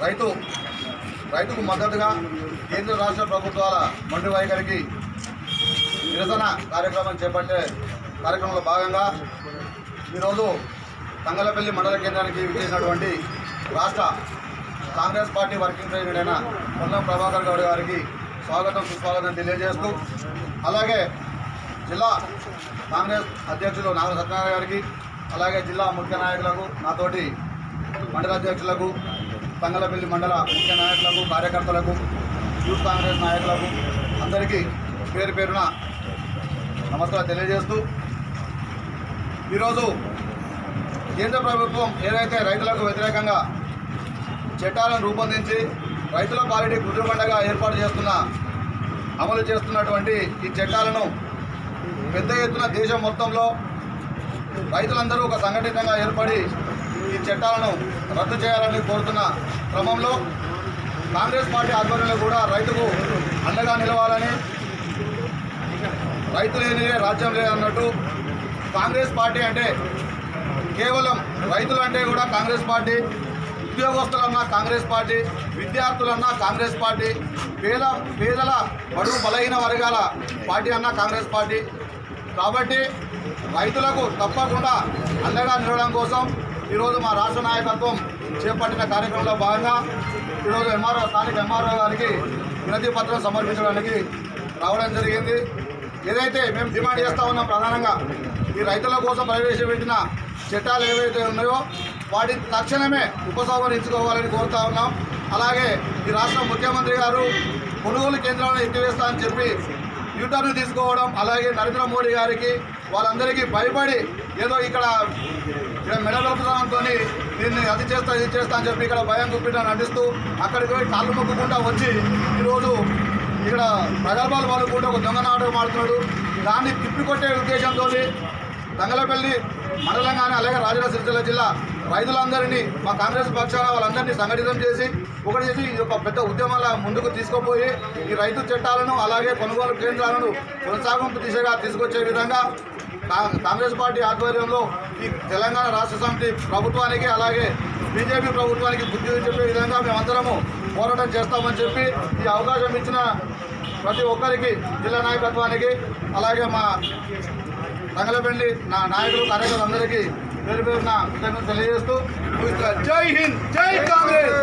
రైతు రైతుకు మద్దతుగా కేంద్ర రాష్ట్ర ప్రభుత్వాల మంత్రి వైఖరికి నిరసన కార్యక్రమం చేపట్టే కార్యక్రమంలో భాగంగా ఈరోజు తంగలపల్లి మండల కేంద్రానికి విచ్చేసినటువంటి రాష్ట్ర కాంగ్రెస్ పార్టీ వర్కింగ్ ప్రెసిడెంట్ అయిన పొన్నం ప్రభాకర్ గౌడ్ గారికి స్వాగతం సుస్వాగతం తెలియజేస్తూ అలాగే జిల్లా కాంగ్రెస్ అధ్యక్షులు నాగ సత్యనారాయణ గారికి అలాగే జిల్లా ముఖ్య నాయకులకు నాతోటి మండల అధ్యక్షులకు తంగలపల్లి మండల ముఖ్య నాయకులకు కార్యకర్తలకు యూత్ కాంగ్రెస్ నాయకులకు అందరికీ పేరు పేరున నమస్కారం తెలియజేస్తూ ఈరోజు కేంద్ర ప్రభుత్వం ఏదైతే రైతులకు వ్యతిరేకంగా చట్టాలను రూపొందించి రైతుల పాలిటీ కుదురుబండగా ఏర్పాటు చేస్తున్న అమలు చేస్తున్నటువంటి ఈ చట్టాలను పెద్ద ఎత్తున దేశం మొత్తంలో రైతులందరూ ఒక సంఘటితంగా ఏర్పడి ఈ చట్టాలను రద్దు చేయాలని కోరుతున్న క్రమంలో కాంగ్రెస్ పార్టీ ఆధ్వర్యంలో కూడా రైతుకు అండగా నిలవాలని రైతు లేనిదే రాజ్యం లేదన్నట్టు కాంగ్రెస్ పార్టీ అంటే కేవలం రైతులు అంటే కూడా కాంగ్రెస్ పార్టీ ఉద్యోగస్తులన్నా కాంగ్రెస్ పార్టీ విద్యార్థులన్నా కాంగ్రెస్ పార్టీ పేద పేదల బడుగు బలహీన వర్గాల పార్టీ అన్నా కాంగ్రెస్ పార్టీ. కాబట్టి రైతులకు తప్పకుండా అండగా నిలవడం కోసం ఈరోజు మా రాష్ట్ర నాయకత్వం చేపట్టిన కార్యక్రమంలో భాగంగా ఈరోజు ఎంఆర్ఓ స్థానిక ఎంఆర్ఓ గారికి వినతి పత్రం సమర్పించడానికి రావడం జరిగింది. ఏదైతే మేము డిమాండ్ చేస్తా ఉన్నాం ప్రధానంగా ఈ రైతుల కోసం ప్రవేశపెట్టిన చట్టాలు ఏవైతే ఉన్నాయో వాటిని తక్షణమే ఉపసంహరించుకోవాలని కోరుతా ఉన్నాం. అలాగే ఈ రాష్ట్ర ముఖ్యమంత్రి గారు కొనుగోలు కేంద్రాలను ఎత్తివేస్తా అని చెప్పి యూటర్న్ తీసుకోవడం అలాగే నరేంద్ర మోడీ గారికి వాళ్ళందరికీ భయపడి ఏదో ఇక్కడ ఇక్కడ మెడలోపుతనంతో దీన్ని అది చేస్తా ఇది చేస్తా అని చెప్పి ఇక్కడ భయం చూపించడం నటిస్తూ అక్కడికి పోయి కాళ్ళు మొక్కుకుంటా వచ్చి ఈరోజు ఇక్కడ ప్రగల్భాలు కూడా ఒక దొంగ నాటకం ఆడుతున్నాడు. దాన్ని తిప్పికొట్టే ఉద్దేశంతో తంగలపల్లి మండలం కానీ అలాగే రాజన్న సిరిసిల్ల జిల్లా రైతులందరినీ మా కాంగ్రెస్ పక్షాన వాళ్ళందరినీ సంఘటితం చేసి ఒకటి చేసి ఈ యొక్క పెద్ద ఉద్యమాల ముందుకు తీసుకుపోయి ఈ రైతు చట్టాలను అలాగే కొనుగోలు కేంద్రాలను కొనసాగింపు దిశగా తీసుకొచ్చే విధంగా కాంగ్రెస్ పార్టీ ఆధ్వర్యంలో ఈ తెలంగాణ రాష్ట్ర సమితి ప్రభుత్వానికి అలాగే బీజేపీ ప్రభుత్వానికి బుద్ధి చెప్పే విధంగా మేమందరము పోరాటం చేస్తామని చెప్పి ఈ అవకాశం ఇచ్చిన ప్రతి ఒక్కరికి జిల్లా నాయకత్వానికి అలాగే మా తంగలపల్లి నా నాయకులు కార్యకర్తలందరికీ పేరు పేరున కృతజ్ఞతలు తెలియజేస్తూ జై హింద్ జై కాంగ్రెస్!